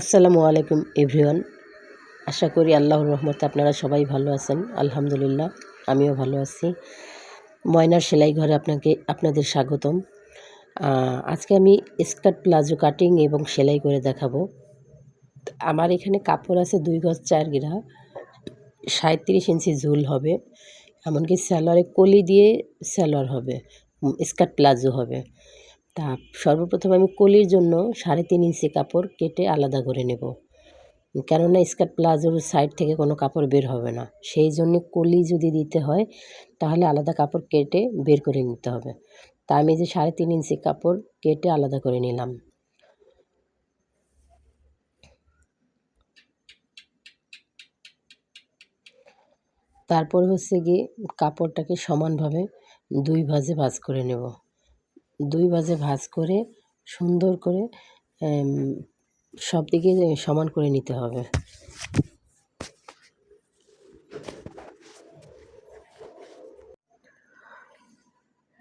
আসসালামু আলাইকুম, এভরিওয়ান। আশা করি আল্লাহর রহমতে আপনারা সবাই ভালো আছেন। আলহামদুলিল্লাহ, আমিও ভালো আছি। ময়নার সেলাই ঘরে আপনাকে, আপনাদের স্বাগতম। আজকে আমি স্কার্ট প্লাজো কাটিং এবং সেলাই করে দেখাবো। আমার এখানে কাপড় আছে দুই গজ চার গিরা সাঁত্রিশ ইঞ্চি ঝুল হবে, এমনকি স্যালোয়ারে কলি দিয়ে স্যালোয়ার হবে স্কার্ট প্লাজো হবে। তা সর্বপ্রথম আমি কলির জন্য সাড়ে তিন ইঞ্চি কাপড় কেটে আলাদা করে নেব। কেননা স্কার্ট প্লাজোর সাইড থেকে কোনো কাপড় বের হবে না। সেই জন্য কলি যদি দিতে হয়, তাহলে আলাদা কাপড় কেটে বের করে নিতে হবে। তা আমি যে সাড়ে তিন ইঞ্চি কাপড় কেটে আলাদা করে নিলাম। তারপর হচ্ছে গিয়ে কাপড়টাকে সমানভাবে দুই ভাজে ভাজ করে নেব। দুই ভাজে ভাজ করে সুন্দর করে সব দিকে সমান করে নিতে হবে।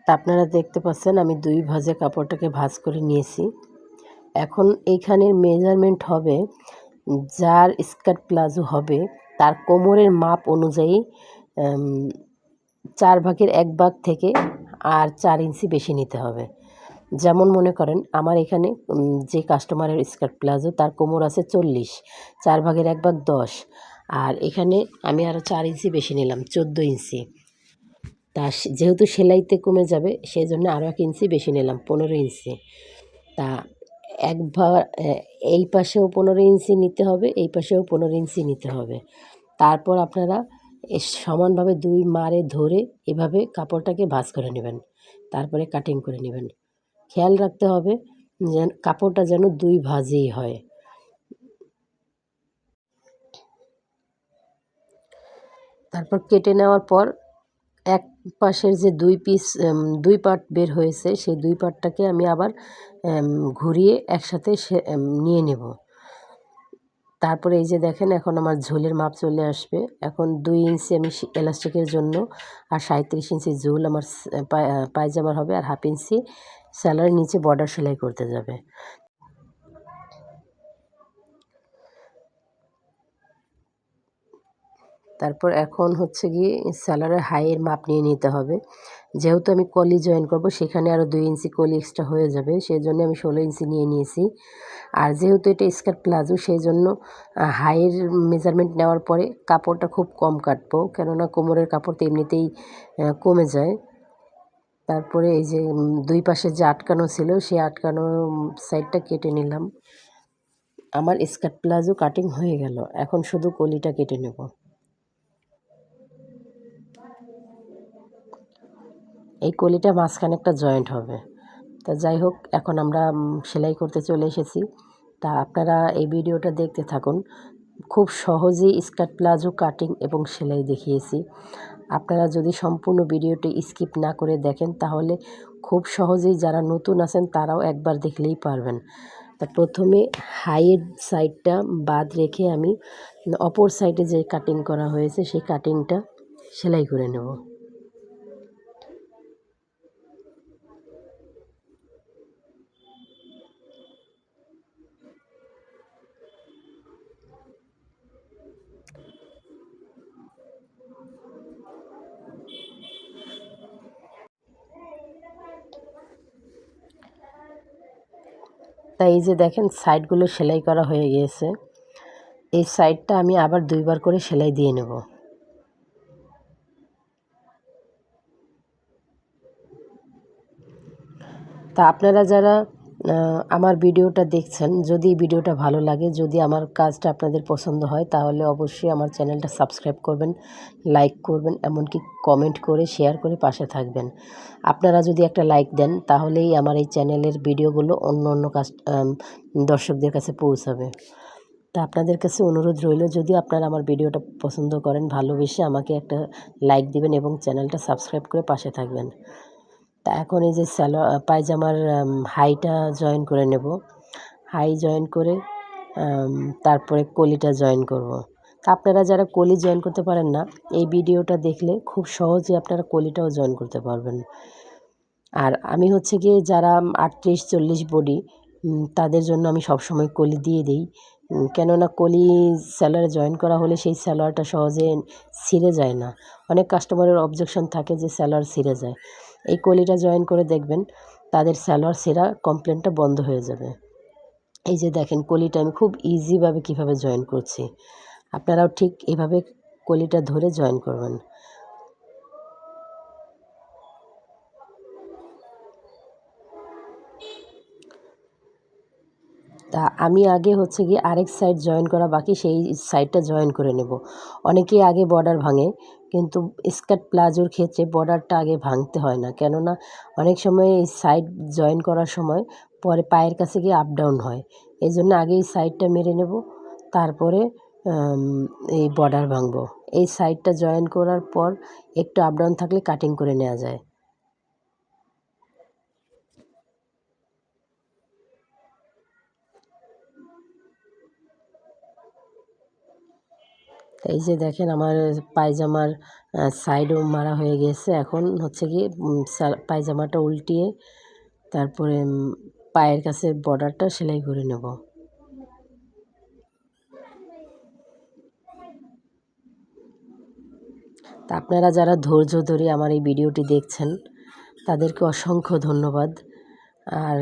তা আপনারা দেখতে পাচ্ছেন আমি দুই ভাজে কাপড়টাকে ভাজ করে নিয়েছি। এখন এইখানের মেজারমেন্ট হবে যার স্কার্ট প্লাজো হবে, তার কোমরের মাপ অনুযায়ী চার ভাগের এক ভাগ থেকে আর চার ইঞ্চি বেশি নিতে হবে। যেমন মনে করেন, আমার এখানে যে কাস্টমারের স্কার্ট প্লাজো তার কোমর আছে চল্লিশ, চার ভাগের এক ভাগ দশ। আর এখানে আমি আরও চার ইঞ্চি বেশি নিলাম, চোদ্দ ইঞ্চি। তা যেহেতু সেলাইতে কমে যাবে সেই জন্য আরও এক ইঞ্চি বেশি নিলাম, পনেরো ইঞ্চি। তা এক ভাগ এই পাশেও পনেরো ইঞ্চি নিতে হবে, এই পাশেও পনেরো ইঞ্চি নিতে হবে। তারপর আপনারা সমানভাবে দুই মারে ধরে এভাবে কাপড়টাকে ভাঁজ করে নেবেন। তারপরে কাটিং করে নেবেন। খেয়াল রাখতে হবে যেন কাপড়টা যেন দুই ভাজেই হয়। তারপর কেটে নেওয়ার পর এক পাশের যে দুই পিস দুই পার্ট বের হয়েছে, সেই দুই পার্টটাকে আমি আবার ঘুরিয়ে একসাথে নিয়ে নেব। তারপরে এই যে দেখেন, এখন আমার ঝোলের মাপ চলে আসবে। এখন দুই ইঞ্চি আমি এলাস্টিকের জন্য আর সাঁত্রিশ ইঞ্চি ঝোল আমার পায়জামার হবে আর হাফ ইঞ্চি স্যালারের নিচে বর্ডার সেলাই করতে যাবে। তারপর এখন হচ্ছে গিয়ে স্যালারের হাইয়ের মাপ নিয়ে নিতে হবে। যেহেতু আমি কলি জয়েন করব, সেখানে আরও দুই ইঞ্চি কলি এক্সট্রা হয়ে যাবে সেই জন্য আমি ষোলো ইঞ্চি নিয়ে নিয়েছি। আর যেহেতু এটা স্কার্ট প্লাজো সেই জন্য হাইয়ের মেজারমেন্ট নেওয়ার পরে কাপড়টা খুব কম কাটবো, কেননা কোমরের কাপড় তো এমনিতেই কমে যায়। তারপরে এই যে দুই পাশে যে আটকানো ছিল, সেই আটকানো সাইডটা কেটে নিলাম। আমার স্কার্ট প্লাজো কাটিং হয়ে গেল, এখন শুধু কলিটা কেটে নেব। এই কলিটা মাঝখানে একটা জয়েন্ট হবে। তা যাই হোক, এখন আমরা সেলাই করতে চলে এসেছি। তা আপনারা এই ভিডিওটা দেখতে থাকুন। খুব সহজেই স্কার্ট প্লাজো কাটিং এবং সেলাই দেখিয়েছি। আপনারা যদি সম্পূর্ণ ভিডিওটি স্কিপ না করে দেখেন, তাহলে খুব সহজেই যারা নতুন আছেন, তারাও একবার দেখলেই পারবেন। তা প্রথমে হাইয়ের সাইডটা বাদ রেখে আমি অপর সাইডে যে কাটিং করা হয়েছে, সেই কাটিংটা সেলাই করে নেব। তাই এই যে দেখেন সাইডগুলো সেলাই করা হয়ে গিয়েছে, এই সাইডটা আমি আবার দুইবার করে সেলাই দিয়ে নেব। তা আপনারা যারা আমার ভিডিওটা দেখছেন, যদি ভিডিওটা ভালো লাগে, যদি আমার কাজটা আপনাদের পছন্দ হয়, তাহলে অবশ্যই আমার চ্যানেলটা সাবস্ক্রাইব করবেন, লাইক করবেন, এমনকি কমেন্ট করে, শেয়ার করে পাশে থাকবেন। আপনারা যদি একটা লাইক দেন, তাহলেই আমার এই চ্যানেলের ভিডিওগুলো অন্য অন্য কাজ দর্শকদের কাছে পৌঁছাবে। তা আপনাদের কাছে অনুরোধ রইল, যদি আপনারা আমার ভিডিওটা পছন্দ করেন, ভালোবেসে আমাকে একটা লাইক দিবেন এবং চ্যানেলটা সাবস্ক্রাইব করে পাশে থাকবেন। তা এখন এই যে স্যালো পায়জামার হাইটা জয়েন করে নেব। হাই জয়েন করে তারপরে কলিটা জয়েন করব। তা আপনারা যারা কলি জয়েন করতে পারেন না, এই ভিডিওটা দেখলে খুব সহজে আপনারা কলিটাও জয়েন করতে পারবেন। আর আমি হচ্ছে গিয়ে যারা আটত্রিশ, চল্লিশ বডি তাদের জন্য আমি সবসময় কলি দিয়ে দিই। কেননা কলি স্যালোয়ারে জয়েন করা হলে সেই স্যালোয়ারটা সহজে ছিঁড়ে যায় না। অনেক কাস্টমারের অবজেকশন থাকে যে স্যালোয়ার ছিঁড়ে যায়। এই কলিটা জয়েন করে দেখবেন, তাদের স্যালোয়ার সেরা কমপ্লেনটা বন্ধ হয়ে যাবে। এই যে দেখেন, কলিটা আমি খুব ইজিভাবে কীভাবে জয়েন করছি। আপনারাও ঠিক এভাবে কলিটা ধরে জয়েন করবেন। তা আমি আগে হচ্ছে গিয়ে আরেক সাইড জয়েন করা বাকি, সেই সাইডটা জয়েন করে নেব। অনেকেই আগে বর্ডার ভাঙে, কিন্তু স্কার্ট প্লাজোর ক্ষেত্রে বর্ডারটা আগে ভাঙতে হয় না। কেননা, অনেক সময় এই সাইড জয়েন করার সময় পরে পায়ের কাছে গিয়ে আপ ডাউন হয়। এই জন্য আগে এই সাইডটা মেরে নেব, তারপরে এই বর্ডার ভাঙবো। এই সাইডটা জয়েন করার পর একটু আপ ডাউন থাকলে কাটিং করে নেওয়া যায়। এই যে দেখেন আমার পায়জামার সাইডও মারা হয়ে গেছে। এখন হচ্ছে কি পায়জামাটা উল্টিয়ে তারপরে পায়ের কাছে বর্ডারটা সেলাই করে নেব। তা আপনারা যারা ধৈর্য ধরে আমার এই ভিডিওটি দেখছেন, তাদেরকে অসংখ্য ধন্যবাদ। আর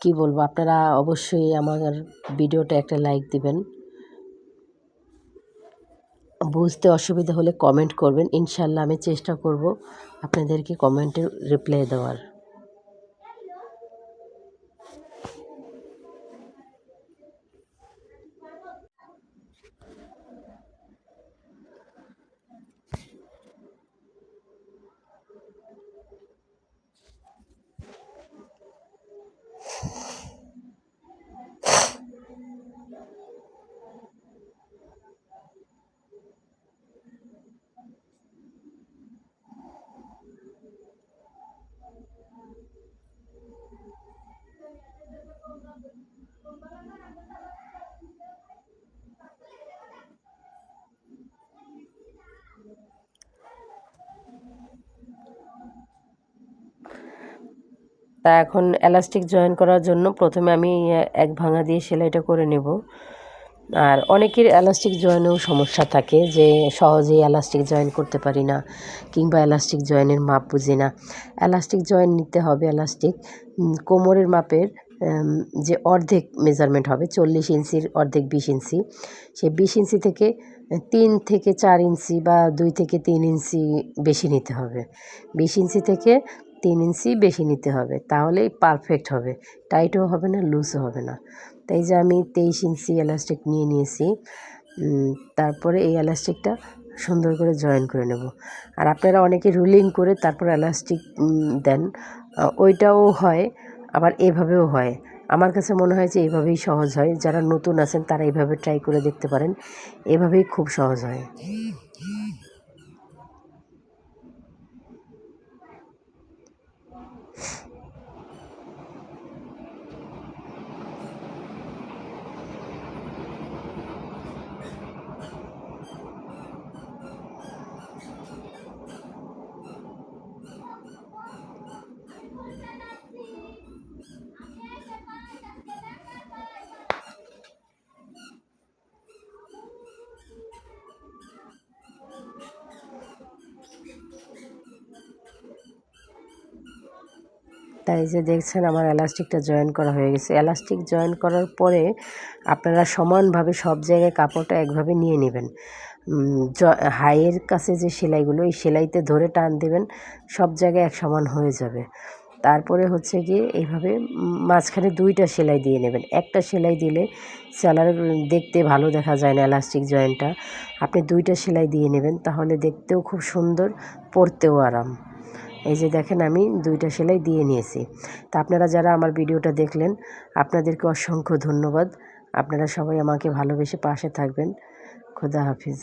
কি বলব, আপনারা অবশ্যই আমার ভিডিওটা একটা লাইক দিবেন। বুঝতে অসুবিধা হলে কমেন্ট করবেন। ইনশাল্লাহ আমি চেষ্টা করব আপনাদেরকে কমেন্টের রিপ্লাই দেওয়ার। তা এখন এলাস্টিক জয়েন করার জন্য প্রথমে আমি এক ভাঙা দিয়ে সেলাইটা করে নেব। আর অনেকের এলাস্টিক জয়েনেও সমস্যা থাকে যে সহজেই এলাস্টিক জয়েন করতে পারি না কিংবা এলাস্টিক জয়েনের মাপ বুঝি না। এলাস্টিক জয়েন নিতে হবে এলাস্টিক কোমরের মাপের যে অর্ধেক মেজারমেন্ট হবে, চল্লিশ ইঞ্চির অর্ধেক বিশ ইঞ্চি। সেই বিশ ইঞ্চি থেকে তিন থেকে চার ইঞ্চি বা দুই থেকে তিন ইঞ্চি বেশি নিতে হবে। বিশ ইঞ্চি থেকে তিন ইঞ্চি বেশি নিতে হবে, তাহলেই পারফেক্ট হবে। টাইটও হবে না লুজও হবে না। তাই যে আমি তেইশ ইঞ্চি এলাস্টিক নিয়ে নিয়েছি তারপরে এই এলাস্টিকটা সুন্দর করে জয়েন করে নেব। আর আপনারা অনেকে রুলিং করে তারপর এলাস্টিক দেন। ওইটাও হয়, আবার এভাবেও হয়। আমার কাছে মনে হয় যে এইভাবেই সহজ হয়। যারা নতুন আছেন, তারা এইভাবে ট্রাই করে দেখতে পারেন। এভাবেই খুব সহজ হয়। তাই যে দেখছেন আমার এলাস্টিকটা জয়েন করা হয়ে গেছে। এলাস্টিক জয়েন করার পরে আপনারা সমানভাবে সব জায়গায় কাপড়টা একভাবে নিয়ে নেবেন। জ, হাইয়ের কাছে যে সেলাইগুলো, এই সেলাইতে ধরে টান দেবেন, সব জায়গায় এক সমান হয়ে যাবে। তারপরে হচ্ছে গিয়ে এইভাবে মাঝখানে দুইটা সেলাই দিয়ে নেবেন। একটা সেলাই দিলে সেলার দেখতে ভালো দেখা যায় না এলাস্টিক জয়েন্টটা। আপনি দুইটা সেলাই দিয়ে নেবেন, তাহলে দেখতেও খুব সুন্দর, পরতেও আরাম। এই যে দেখেন আমি দুইটা সেলাই দিয়ে নিয়েছি। তা আপনারা যারা আমার ভিডিওটা দেখলেন, আপনাদেরকে অসংখ্য ধন্যবাদ। আপনারা সবাই আমাকে ভালোবেসে পাশে থাকবেন। খোদা হাফিজ।